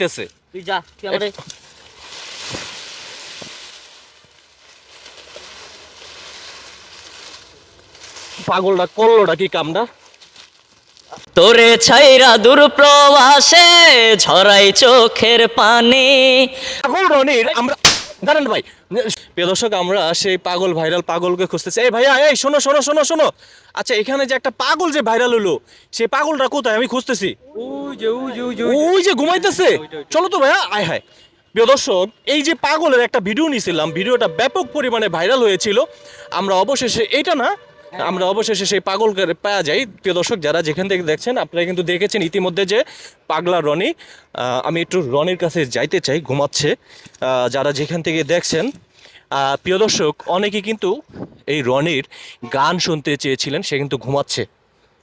চাইতেছে তুই যা তুই আমারে পাগলটা করলোটা কি কামটা? তোরে ছাইরা দূর প্রবাসে ঝরাই চোখের পানি। পাগল রনির আমরা দাঁড়ান ভাই। প্রিয় দর্শক আমরা সেই পাগল ভাইরাল পাগলকে খুঁজতেছি। এই ভাইয়া এই শোনো শোনো শোনো শোনো। আচ্ছা এখানে যে একটা পাগল যে ভাইরাল হলো সেই পাগলটা কোথায়? আমি খুঁজতেছি। ওই যে ঘুমাইতেছে। চলো তো ভাইয়া আয় হায়। প্রিয় দর্শক এই যে পাগলের একটা ভিডিও নিয়েছিলাম ভিডিওটা ব্যাপক পরিমাণে ভাইরাল হয়েছিল। আমরা অবশেষে এটা না আমরা অবশেষে সেই পাগলকে পাওয়া যাই প্রিয় দর্শক যারা যেখান থেকে দেখছেন আপনারা কিন্তু দেখেছেন ইতিমধ্যে যে পাগলা রনি আমি একটু রনির কাছে যাইতে চাই ঘুমাচ্ছে। যারা যেখান থেকে দেখছেন আহ, প্রিয় দর্শক অনেকে কিন্তু এই রনির গান শুনতে চেয়েছিলেন সে কিন্তু ঘুমাচ্ছে।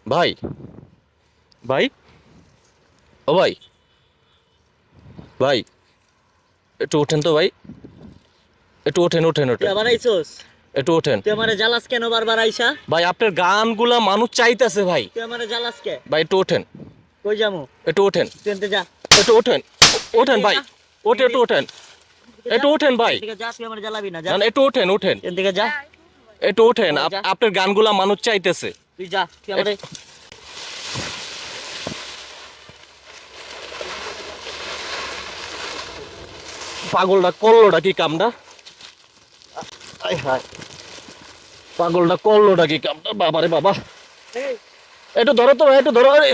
ভাই ভাই ও ভাই। ভাই একটু ওঠেন তো ভাই। একটু ওঠেন ওঠেন ওঠেন। আবার আইছস একটু ওঠেন। তুই আমারে জ্বালাস কেন বারবার আইসা? ভাই আপনার গানগুলা মানুষ চাইতেছে ভাই। তুই আমারে জ্বালাস কে? ভাই একটু ওঠেন। কই যামু একটু ওঠেন। তুই যা। একটু ওঠেন। ওঠেন ভাই। ওঠে একটু ওঠেন। একটু ওঠেন ভাই। এদিকে যা তুই আমারে জ্বালাবি না না, একটু ওঠেন ওঠেন। এন থেকে যা। একটু ওঠেন। আপনার গানগুলা মানুষ চাইতেছে। তুই যা তুই আমারে পাগলটা করলোটা কি কামটা? হায়। পাগলটা করলোটা কি কামটা? বাবারে বাবা। একটু ধরো তো ভাই, একটু ধরো আরে।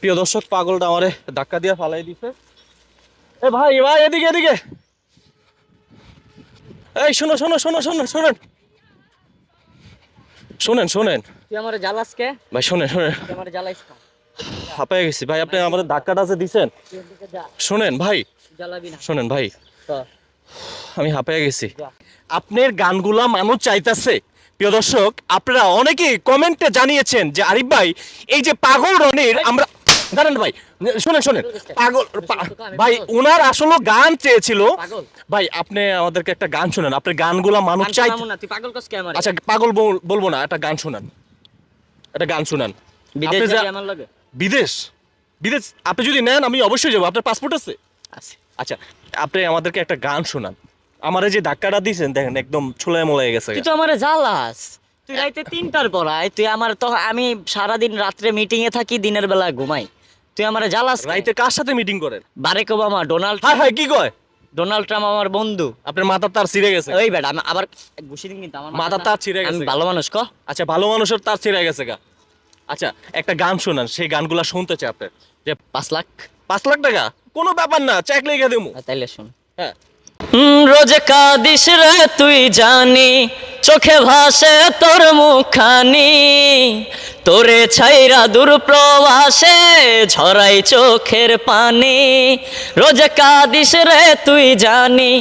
প্রিয় দর্শক পাগলটা আমারে ধাক্কা দিয়ে ফালাই দিছে। এ ভাই ভাই এদিকে এদিকে। এই শোনো শোনো শোনো শোনো শোনেন। শোনেন শোনেন। তুই আমারে জ্বালাস কে? ভাই শোনেন শোনেন। আমারে জ্বালাইস হাঁপায় গেছি। ভাই আপনি আমাদের ধাক্কাটা যে দিছেন শোনেন ভাই শোনেন ভাই আমি হাঁপায় গেছি। আপনার গানগুলা মানুষ চাইতেছে। প্রিয় দর্শক আপনারা অনেকেই কমেন্টে জানিয়েছেন যে আরিফ ভাই এই যে পাগল রনির আমরা দাঁড়ান ভাই শোনেন শোনেন পাগল ভাই ওনার আসলে গান চেয়েছিল। ভাই আপনি আমাদেরকে একটা গান শোনান আপনার গানগুলা মানুষ চাই আচ্ছা পাগল বলব না একটা গান শোনান। একটা গান শোনান। আপনি বিদেশ? বিদেশ আপনি যদি নেন আমি অবশ্যই যাব। আপনার পাসপোর্ট আছে? আছে। আচ্ছা আপনি আমাদেরকে একটা গান শোনান। আমার যে ধাক্কাটা দিয়েছেন দেখেন একদম ছোলায় মোলায় গেছে। তুই তো আমারে জ্বালাস। তুই রাইতে তিনটার পর আয় তুই আমার তো আমি সারাদিন রাত্রে মিটিং এ থাকি দিনের বেলা ঘুমাই। তুই আমার জ্বালাস কে? রাইতে কার সাথে মিটিং করেন? বারেক ওবামা ডোনাল্ড হ্যাঁ হ্যাঁ কি কয়? ডোনাল্ড ট্রাম্প আমার বন্ধু। আপনার মাথার তার ছিঁড়ে গেছে। ওই বেটা আমি আবার ঘুষি দিন কিন্তু আমার মাথার তার ছিঁড়ে আমি গেছে ভালো মানুষ ক? আচ্ছা ভালো মানুষের তার ছিঁড়ে গেছে গা। আচ্ছা একটা গান শোনান সেই গানগুলা শুনতে চাই আপনার। যে পাঁচ লাখ? পাঁচ লাখ টাকা? কোনো ব্যাপার না চেক লেগে দেবো। আহ, তাইলে শুন। হ্যাঁ। রোজ কাদিস রে তুই জানি চোখে ভাসে তোর মুখানি তোরে ছাইরা দূর প্রবাসে ঝরাই চোখের পানি। রোজ কাদিস রে তুই জানি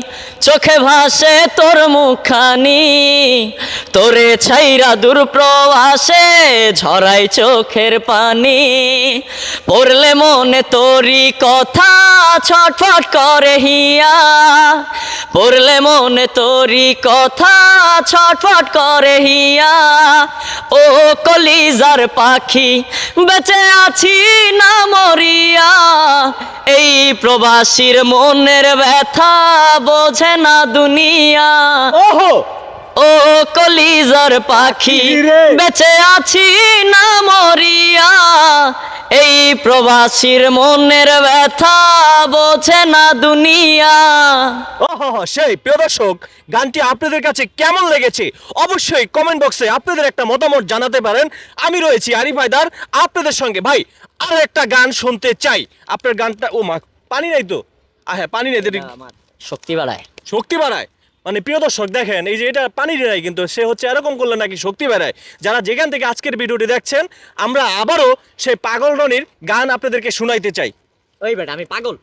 চোখে ভাসে তোর মুখানি তোরে ছাইরা দূর প্রবাসে ঝরাই চোখের পানি। পড়লে মনে তোরি কথা, ছটফট করে হিয়া। পড়লে মনে তোরি কথা, ছটফট করে হিয়া। ও কলিজার পাখি, বেঁচে আছি না মরিয়া। এই প্রবাসীর মনের ব্যথা বোঝে না দুনিয়া। ওহো! ও কলিজার পাখি। বেঁচে আছি না মরিয়া। এই প্রবাসীর মনের ব্যথা বোঝে না দুনিয়া। ওহো সেই প্রিয় দর্শক গানটি আপনাদের কাছে কেমন লেগেছে? অবশ্যই কমেন্ট বক্সে আপনাদের একটা মতামত জানাতে পারেন। আমি রয়েছি আরিফ হায়দার আপনাদের সঙ্গে। ভাই আর একটা গান শুনতে চাই। আপনার গানটা ও মা পানি নাই তো? হ্যাঁ পানি নেই তো শক্তি বাড়ায়। শক্তি বাড়ায়? মানে প্রিয় দর্শক, দেখেন, এই যে এটা পানি নাই কিন্তু সে হচ্ছে এরকম করলে নাকি শক্তি বেড়ায়। যারা যেখান থেকে আজকের ভিডিওটি দেখছেন, আমরা আবারও সেই পাগল রনির গান আপনাদেরকে শোনাইতে চাই। ওই বেটা, আমি পাগল।